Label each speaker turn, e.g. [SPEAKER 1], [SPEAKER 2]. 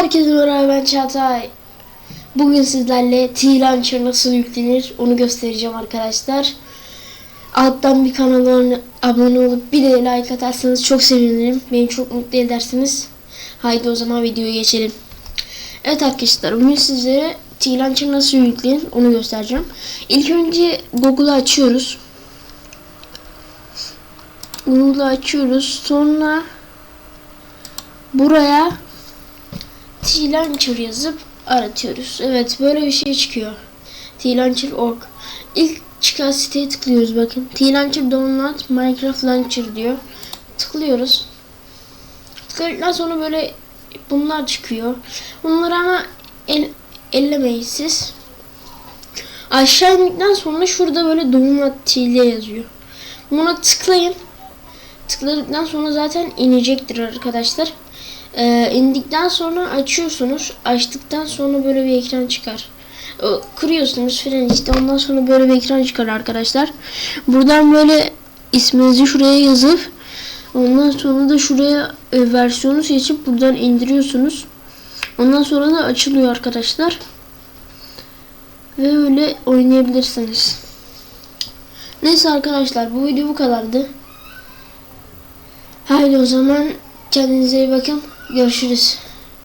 [SPEAKER 1] Herkese merhaba ben Çağatay. Bugün sizlerle T-Launcher nasıl yüklenir onu göstereceğim arkadaşlar. Alttan bir kanala abone olup bir de like atarsanız çok sevinirim. Beni çok mutlu edersiniz. Haydi o zaman videoya geçelim. Evet arkadaşlar bugün sizlere T-Launcher nasıl yüklenir onu göstereceğim. İlk önce Google'ı açıyoruz. Google'ı açıyoruz. Sonra buraya T-Launcher yazıp aratıyoruz. Evet böyle bir şey çıkıyor. T-Launcher.org İlk çıkan siteye tıklıyoruz bakın. T-Launcher Download Minecraft Launcher diyor. Tıklıyoruz. Tıkladıktan sonra böyle bunlar çıkıyor. Bunları ama el, ellemeyin siz. Aşağı indikten sonra şurada böyle Download TL yazıyor. Buna tıklayın. Tıkladıktan sonra zaten inecektir arkadaşlar. Ee, indikten sonra açıyorsunuz. Açtıktan sonra böyle bir ekran çıkar. Ee, Kırıyorsunuz fren işte ondan sonra böyle bir ekran çıkar arkadaşlar. Buradan böyle isminizi şuraya yazıp ondan sonra da şuraya e, versiyonu seçip buradan indiriyorsunuz. Ondan sonra da açılıyor arkadaşlar. Ve öyle oynayabilirsiniz. Neyse arkadaşlar bu video bu kadardı. Haydi o zaman kendinize iyi bakın. Görüşürüz.